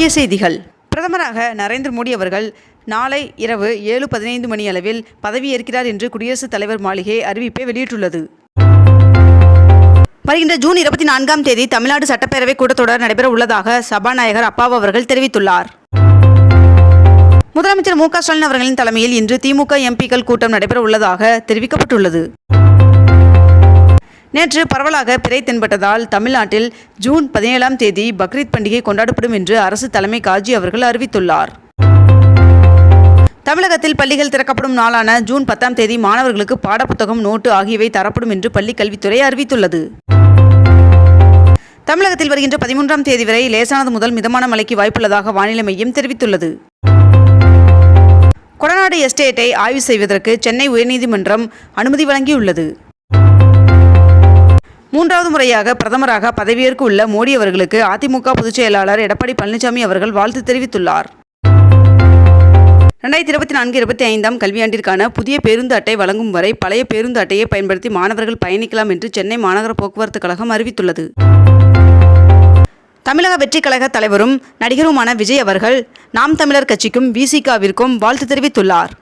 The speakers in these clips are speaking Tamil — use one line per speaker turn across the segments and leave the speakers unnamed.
முக்கிய செய்திகள். பிரதமராக நரேந்திர மோடி அவர்கள் நாளை இரவு ஏழு பதினைந்து மணி அளவில் பதவியேற்கிறார் என்று குடியரசுத் தலைவர் மாளிகை அறிவிப்பை வெளியிட்டுள்ளது. வருகின்ற ஜூன் இருபத்தி நான்காம் தேதி தமிழ்நாடு சட்டப்பேரவை கூட்டத்தொடர் நடைபெற உள்ளதாக சபாநாயகர் அப்பாவு அவர்கள் தெரிவித்துள்ளார். முதலமைச்சர் மு க ஸ்டாலின் அவர்களின் தலைமையில் இன்று திமுக எம்பிக்கள் கூட்டம் நடைபெற உள்ளதாக தெரிவிக்கப்பட்டுள்ளது. நேற்று பரவலாக பிறை தென்பட்டதால் தமிழ்நாட்டில் ஜூன் பதினேழாம் தேதி பக்ரீத் பண்டிகை கொண்டாடப்படும் என்று அரசு தலைமை காஜி அவர்கள் அறிவித்துள்ளார். தமிழகத்தில் பள்ளிகள் திறக்கப்படும் நாளான ஜூன் பத்தாம் தேதி மாணவர்களுக்கு பாடப்புத்தகம் நோட்டு ஆகியவை தரப்படும் என்று பள்ளிக் கல்வித்துறை அறிவித்துள்ளது. தமிழகத்தில் வருகின்ற பதிமூன்றாம் தேதி வரை லேசானது முதல் மிதமான மழைக்கு வாய்ப்புள்ளதாக வானிலை மையம் தெரிவித்துள்ளது. கொடநாடு எஸ்டேட்டை ஆய்வு செய்வதற்கு சென்னை உயர்நீதிமன்றம் அனுமதி வழங்கியுள்ளது. மூன்றாவது முறையாக பிரதமராக பதவியேற்க உள்ள மோடி அவர்களுக்கு அதிமுக பொதுச் செயலாளர் எடப்பாடி பழனிசாமி அவர்கள் வாழ்த்து தெரிவித்துள்ளார். ரெண்டாயிரத்தி இருபத்தி நான்கு இருபத்தி ஐந்தாம் கல்வியாண்டிற்கான புதிய பேருந்து அட்டை வழங்கும் வரை பழைய பேருந்து அட்டையை பயன்படுத்தி மாணவர்கள் பயணிக்கலாம் என்று சென்னை மாநகர போக்குவரத்து கழகம் அறிவித்துள்ளது. தமிழக வெற்றிக் கழக தலைவரும் நடிகருமான விஜய் அவர்கள் நாம் தமிழர் கட்சிக்கும் விசிகாவிற்கும் வாழ்த்து தெரிவித்துள்ளார்.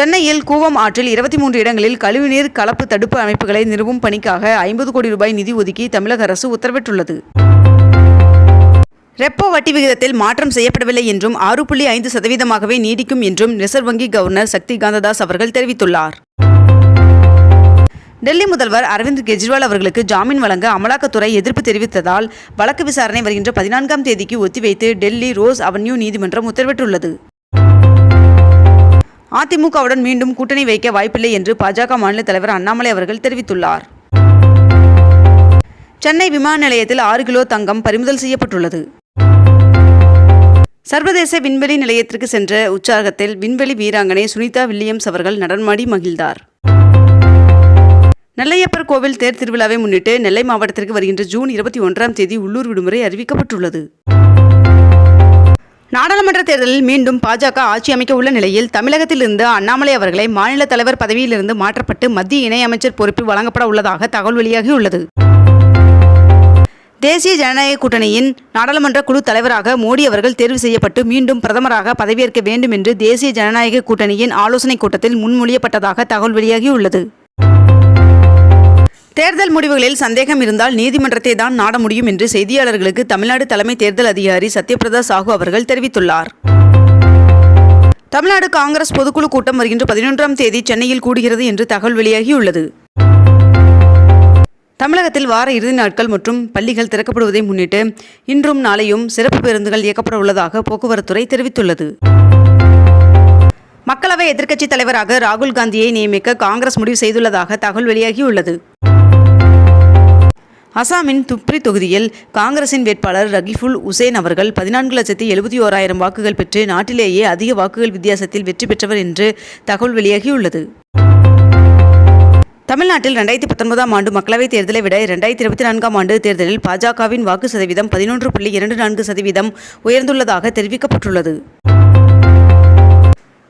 சென்னையில் கூவம் ஆற்றில் இருபத்தி மூன்று இடங்களில் கழிவுநீர் கலப்பு தடுப்பு அமைப்புகளை நிறுவும் பணிக்காக ஐம்பது கோடி ரூபாய் நிதி ஒதுக்கி தமிழக அரசு உத்தரவிட்டுள்ளது. ரெப்போ வட்டி விகிதத்தில் மாற்றம் செய்யப்படவில்லை என்றும் ஆறு புள்ளி ஐந்து சதவீதமாகவே நீடிக்கும் என்றும் ரிசர்வ் வங்கி கவர்னர் சக்தி காந்ததாஸ் அவர்கள் தெரிவித்துள்ளார். டெல்லி முதல்வர் அரவிந்த் கெஜ்ரிவால் அவர்களுக்கு ஜாமீன் வழங்க அமலாக்கத்துறை எதிர்ப்பு தெரிவித்ததால் வழக்கு விசாரணை வருகின்ற பதினான்காம் தேதிக்கு ஒத்திவைத்து டெல்லி ரோஸ் அவென்யூ நீதிமன்றம் உத்தரவிட்டுள்ளது. அதிமுகவுடன் மீண்டும் கூட்டணி வைக்க வாய்ப்பில்லை என்று பாஜக மாநில தலைவர் அண்ணாமலை அவர்கள் தெரிவித்துள்ளார். சென்னை விமான நிலையத்தில் ஆறு கிலோ தங்கம் பறிமுதல் செய்யப்பட்டுள்ளது. சர்வதேச விண்வெளி நிலையத்திற்கு சென்ற உற்சாகத்தில் விண்வெளி வீராங்கனை சுனிதா வில்லியம்ஸ் அவர்கள் நடனமாடி மகிழ்ந்தார். நெல்லையப்பர் கோவில் தேர் திருவிழாவை முன்னிட்டு நெல்லை மாவட்டத்திற்கு வருகின்ற ஜூன் இருபத்தி ஒன்றாம் தேதி உள்ளூர் விடுமுறை அறிவிக்கப்பட்டுள்ளது. நாடாளுமன்ற தேர்தலில் மீண்டும் பாஜக ஆட்சி அமைக்க உள்ள நிலையில் தமிழகத்திலிருந்து அண்ணாமலை அவர்களை மாநில தலைவர் பதவியிலிருந்து மாற்றப்பட்டு மத்திய இணையமைச்சர் பொறுப்பு வழங்கப்பட உள்ளதாக தகவல் வெளியாகியுள்ளது தேசிய ஜனநாயக கூட்டணியின் நாடாளுமன்ற குழு தலைவராக மோடி அவர்கள் தேர்வு செய்யப்பட்டு மீண்டும் பிரதமராக பதவியேற்க வேண்டும் என்று தேசிய ஜனநாயக கூட்டணியின் ஆலோசனைக் கூட்டத்தில் முன்மொழியப்பட்டதாக தகவல் வெளியாகியுள்ளது தேர்தல் முடிவுகளில் சந்தேகம் இருந்தால் நீதிமன்றத்தை தான் நாட முடியும் என்று செய்தியாளர்களுக்கு தமிழ்நாடு தலைமை தேர்தல் அதிகாரி சத்யபிரதா சாஹூ அவர்கள் தெரிவித்துள்ளார். தமிழ்நாடு காங்கிரஸ் பொதுக்குழு கூட்டம் வருகின்ற பதினொன்றாம் தேதி சென்னையில் கூடுகிறது என்று தகவல் வெளியாகியுள்ளது. தமிழகத்தில் வார இறுதி நாட்கள் மற்றும் பள்ளிகள் திறக்கப்படுவதை முன்னிட்டு இன்றும் நாளையும் சிறப்பு பேருந்துகள் இயக்கப்பட உள்ளதாக போக்குவரத்துறை தெரிவித்துள்ளது. மக்களவை எதிர்க்கட்சித் தலைவராக ராகுல் காந்தியை நியமிக்க காங்கிரஸ் முடிவு செய்துள்ளதாக தகவல் வெளியாகியுள்ளது. அசாமின் துப்ரி தொகுதியில் காங்கிரசின் வேட்பாளர் ரகிஃபுல் உசேன் அவர்கள் பதினான்கு லட்சத்தி எழுபத்தி ஓராயிரம் வாக்குகள் பெற்று நாட்டிலேயே அதிக வாக்குகள் வித்தியாசத்தில் வெற்றி பெற்றவர் என்று தகவல் வெளியாகியுள்ளது. தமிழ்நாட்டில் ரெண்டாயிரத்தி பத்தொன்பதாம் ஆண்டு மக்களவைத் தேர்தலை விட இரண்டாயிரத்தி இருபத்தி நான்காம் ஆண்டு தேர்தலில் பாஜகவின் வாக்கு சதவீதம் பதினொன்று புள்ளி இரண்டு நான்கு சதவீதம் உயர்ந்துள்ளதாக தெரிவிக்கப்பட்டுள்ளது.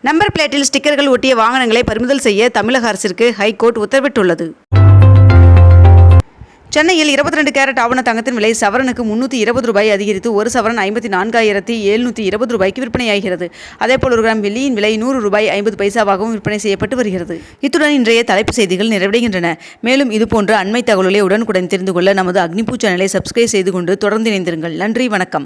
நம்பர் பிளேட்டில் ஸ்டிக்கர்கள் ஒட்டிய வாகனங்களை பறிமுதல் செய்ய தமிழக அரசிற்கு ஹைகோர்ட் உத்தரவிட்டுள்ளது. சென்னையில் இருபத்தி ரெண்டு கேரட் ஆவண தங்கத்தின் விலை சவரனுக்கு முன்னூற்றி இருபது ரூபாய் அதிகரித்து ஒரு சவரன் ஐம்பத்தி நான்காயிரத்தி எழுநூற்றி இருபது ரூபாய்க்கு விற்பனையாகிறது. அதேபோல் ஒரு கிராம் வெள்ளியின் விலை நூறு ரூபாய் ஐம்பது பைசாவாகவும் விற்பனை செய்யப்பட்டு வருகிறது. இத்துடன் இன்றைய தலைப்பு செய்திகள் நிறைவடைகின்றன. மேலும் இதுபோன்ற அண்மை தகவல்களை உடனுக்குடன் தெரிந்து கொள்ள நமது அக்னிபூ சேனலை சப்ஸ்கிரைப் செய்து கொண்டு தொடர்ந்து இணைந்திருங்கள். நன்றி வணக்கம்.